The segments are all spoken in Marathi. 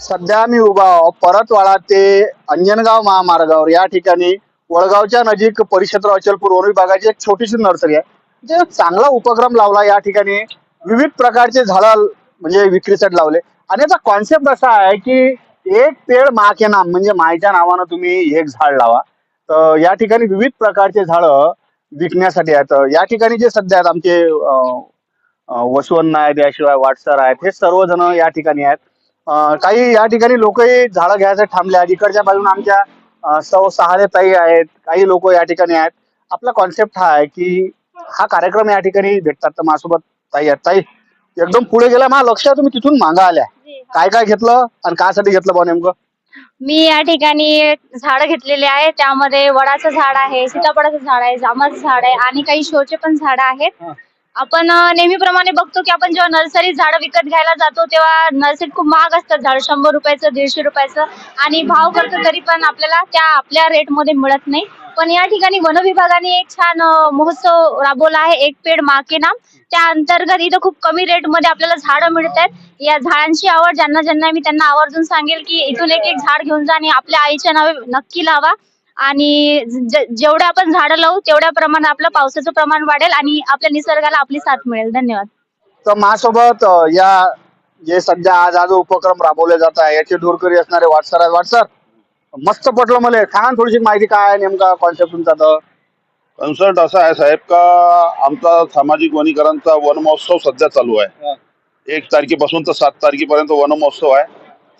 सध्या मी उभा आहो. परतवाडा ते अंजनगाव महामार्गावर. या ठिकाणी वडगावच्या नजीक परिक्षेत्र अचलपूर वन विभागाची एक छोटीशी नर्सरी आहे. जे चांगला उपक्रम लावला. या ठिकाणी विविध प्रकारचे झाडं म्हणजे विक्रीसाठी लावले. आणि याचा कॉन्सेप्ट असा आहे की एक पेड मा के नाम म्हणजे मायच्या नावानं तुम्ही एक झाड लावा. तर या ठिकाणी विविध प्रकारचे झाडं विकण्यासाठी आहेत. या ठिकाणी जे सध्या आहेत आमचे अं, वसवन्न आहेत याशिवाय वाटसर आहेत. हे सर्वजण या ठिकाणी आहेत. काही या ठिकाणी लोकही झाडं घ्यायसाठी थांबले आहेत. इकडच्या बाजूने आमच्या सौ सहारे ताई आहेत. काही लोक या ठिकाणी आहेत. आपला कॉन्सेप्ट हा आहे की हा कार्यक्रम या ठिकाणी भेटतात. तर माझ्यासोबत ताई आहेत. ताई एकदम पुढे गेला. मला लक्ष आहे तुम्ही तिथून मागा आल्या. काय काय घेतलं आणि कासाठी घेतलं बा नेमकं? मी या ठिकाणी झाड घेतलेले आहे त्यामध्ये वडाचं झाड आहे सीताफळाचं झाड आहे जांभळाचं झाड आहे आणि काही शोचे पण झाड आहेत. आपण नेहमीप्रमाणे बघतो की आपण जेव्हा नर्सरी झाडं विकत घ्यायला जातो तेव्हा नर्सरीत खूप महाग असतात झाड शंभर रुपयाचं दीडशे रुपयाचं. आणि भाव करतो तरी पण आपल्याला त्या आपल्या रेटमध्ये मिळत नाही. पण या ठिकाणी वन विभागाने एक छान महोत्सव राबवला आहे एक पेड माके नाम. त्या अंतर्गत इथं खूप कमी रेटमध्ये आपल्याला झाडं मिळतात या झाडांची आवड ज्यांना ज्यांना मी त्यांना आवर्जून सांगेल की इथून एक एक झाड घेऊन जा आणि आपल्या आईच्या नावे नक्की लावा. आणि जेवढे आपण झाडं लावू तेवढ्या प्रमाणात आपलं पावसाचं प्रमाण वाढेल आणि आपल्या निसर्गाला आपली साथ मिळेल. धन्यवाद. तर माझ्यासोबत या जे सध्या आज आज उपक्रम राबवले जात आहे याचे दूरकरी असणारे वाटसर आहेत. वाटसर मस्त पटलं मला. सांगा ना थोडीशी माहिती काय आहे नेमका कॉन्सेप्ट तुमचा तर. कन्सर्ट असा आहे साहेब का आमचा सामाजिक वनीकरणचा वन महोत्सव सध्या चालू आहे. एक तारखेपासून तर सात तारखेपर्यंत वन महोत्सव आहे.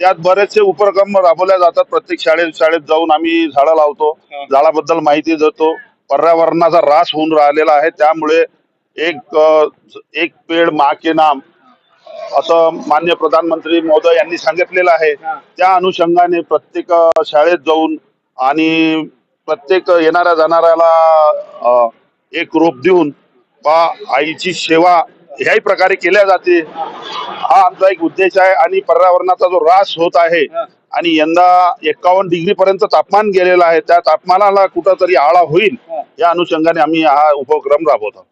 त्यात बरेचसे उपक्रम राबवले जातात. प्रत्येक शाळेत शाळेत जाऊन आम्ही झाडं लावतो. झाडाबद्दल माहिती देतो. पर्यावरणाचा ऱ्हास होऊन राहिलेला आहे. त्यामुळे एक एक पेड मा के नाम असं मान्य प्रधानमंत्री महोदय यांनी सांगितलेलं आहे. त्या अनुषंगाने प्रत्येक शाळेत जाऊन आणि प्रत्येक येणाऱ्या जाणाऱ्याला एक रोप देऊन बा आईची सेवा ह्याही प्रकारे केल्या जाते. हा आमचा एक उद्देश आहे आणि पर्यावरणाचा जो ऱ्हास होत आहे आणि यंदा एकावन्न डिग्री पर्यंत तापमान गेलेलं आहे त्या तापमानाला कुठंतरी आळा होईल या अनुषंगाने आम्ही हा उपक्रम राबवतो.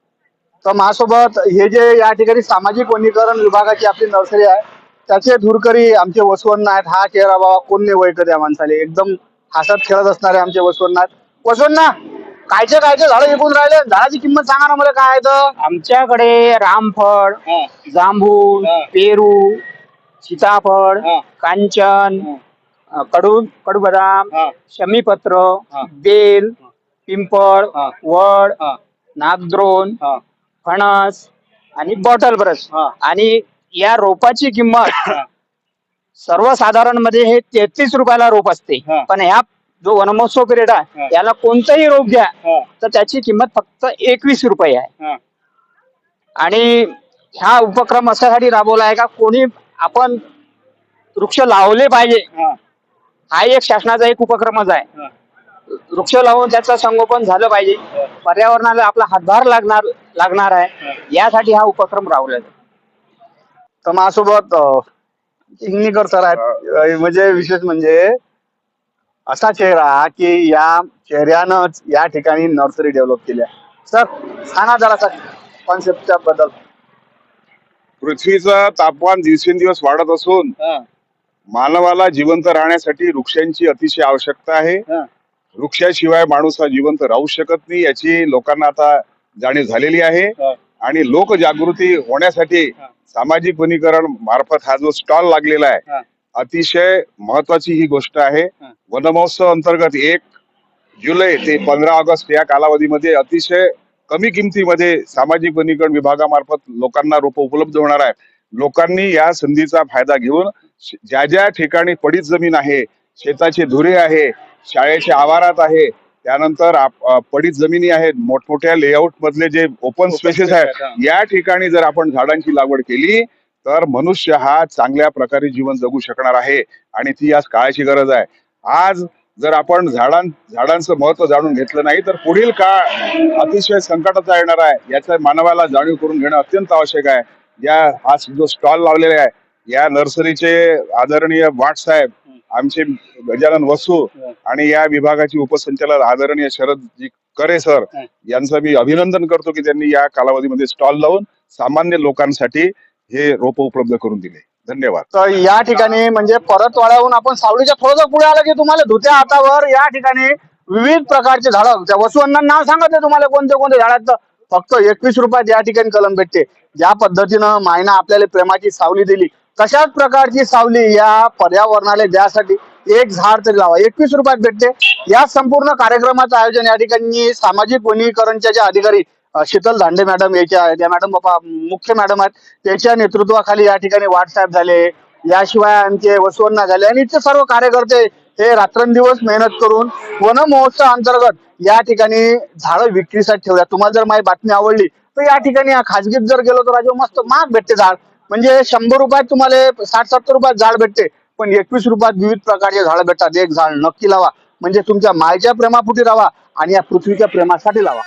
तर माझ्यासोबत हे जे या ठिकाणी सामाजिक वनीकरण विभागाची आपली नर्सरी आहे त्याचे धुरकरी आमचे वसवन्न आहेत हा चेहरा बाबा कोण नाही वैकत या माणसाले? एकदम हसत खेळत असणारे आमचे वसवन्न आहेत वसवन्न कायचे कायचे झाडं विकून राहिले? झाडाची किंमत सांगा ना मला काय आहे तर. आमच्याकडे रामफळ जांभूळ पेरू सीताफळ कांचन अ, कडू कडूबदाम शमीपत्र बेल पिंपळ वड नागद्रोण फणस आणि बॉटल ब्रश. आणि या रोपाची किंमत सर्वसाधारणमध्ये हे तेहतीस रुपयाला रोप असते. पण ह्या जो वनमहोत्सव पिरियड आहे याला कोणतंही रोप घ्या तर त्याची किंमत फक्त एकवीस रुपये आहे. आणि हा उपक्रम अशासाठी राबवला आहे का कोणी आपण वृक्ष लावले पाहिजे हा. एक शासनाचा एक उपक्रमच आहे. वृक्ष लावून त्याचं संगोपन झालं पाहिजे पर्यावरणाला आपला हातभार लागणार लागणार आहे यासाठी हा उपक्रम राबवला. तर माझ्यासोबत अं, इंगणीकर सर आहेत. म्हणजे विशेष म्हणजे असा चेहरा की या चेहऱ्यानंच या ठिकाणी नर्सरी डेव्हलप केली आहे. सर सांगा जरा सर कॉन्सेप्टच्या बद्दल. पृथ्वीचं तापमान दिवसेंदिवस वाढत असून मानवाला जिवंत राहण्यासाठी वृक्षांची अतिशय आवश्यकता आहे. वृक्षाशिवाय माणूस हा जिवंत राहू शकत नाही याची लोकांना आता जाणीव झालेली आहे. आणि लोकजागृती होण्यासाठी सामाजिक वनीकरण मार्फत हा जो स्टॉल लागलेला आहे अतिशय महत्वाची ही गोष्ट आहे. वनमहोत्सव अंतर्गत एक जुलै ते पंधरा ऑगस्ट या कालावधीमध्ये अतिशय कमी किमतीमध्ये सामाजिक वनीकरण विभागामार्फत लोकांना रोप उपलब्ध होणार आहे लोकांनी या संधीचा फायदा घेऊन ज्या ज्या ठिकाणी पडीत जमीन आहे शेताचे धुरे आहे शाळेच्या आवारात आहे त्यानंतर पडीत जमिनी आहेत मोठमोठ्या लेआउट मधले जे ओपन स्पेसेस आहेत या ठिकाणी जर आपण झाडांची लागवड केली तर मनुष्य हा चांगल्या प्रकारे जीवन जगू शकणार आहे आणि ती आज काळाची गरज आहे. आज जर आपण झाडां झाडांचं महत्त्व जाणून घेतलं नाही तर पुढील काळ अतिशय संकटाचा येणार आहे. याचा मानवाला जाणीव करून घेणं अत्यंत आवश्यक आहे. या हा जो स्टॉल लावलेला आहे या नर्सरीचे आदरणीय वाट साहेब आमचे गजानन वसू आणि या विभागाचे उपसंचालक आदरणीय शरदजी करे सर यांचं मी अभिनंदन करतो की त्यांनी या कालावधीमध्ये स्टॉल लावून सामान्य लोकांसाठी हे रोप उपलब्ध करून दिले. धन्यवाद. तर या ठिकाणी म्हणजे परतवाड्याहून आपण सावलीच्या थोडंसं पुढे आलं की तुम्हाला धुत्या हातावर या ठिकाणी विविध प्रकारचे झाडं त्या वसुअण्णांना नाव सांगत तुम्हाला कोणते कोणते झाडात फक्त एकवीस रुपयात या ठिकाणी कलम भेटते. ज्या पद्धतीनं मायना आपल्याला प्रेमाची सावली दिली तशाच प्रकारची सावली या पर्यावरणाला द्यासाठी एक झाड तरी लावा. एकवीस रुपयात भेटते. या संपूर्ण कार्यक्रमाचं आयोजन या ठिकाणी सामाजिक वनीकरणच्या ज्या अधिकारी शीतल दांडे मॅडम याच्या या मॅडम बाबा मुख्य मॅडम आहेत. त्याच्या नेतृत्वाखाली या ठिकाणी वाटसाहेब झाले. याशिवाय आमचे वसवण्णा झाले. आणि इथे सर्व कार्यकर्ते हे रात्रंदिवस मेहनत करून वन महोत्सव अंतर्गत या ठिकाणी झाडं विक्रीसाठी ठेवल्या. तुम्हाला जर माझी बातमी आवडली तर या ठिकाणी खाजगीत जर गेलो तर राजू मस्त महाग भेटते झाड. म्हणजे शंभर रुपयात तुम्हाला साठ सत्तर रुपयात झाड भेटते. पण एकवीस रुपयात विविध प्रकारचे झाडं भेटतात. एक झाड नक्की लावा. म्हणजे तुमच्या मायच्या प्रेमापुटी लावा आणि या पृथ्वीच्या प्रेमासाठी लावा.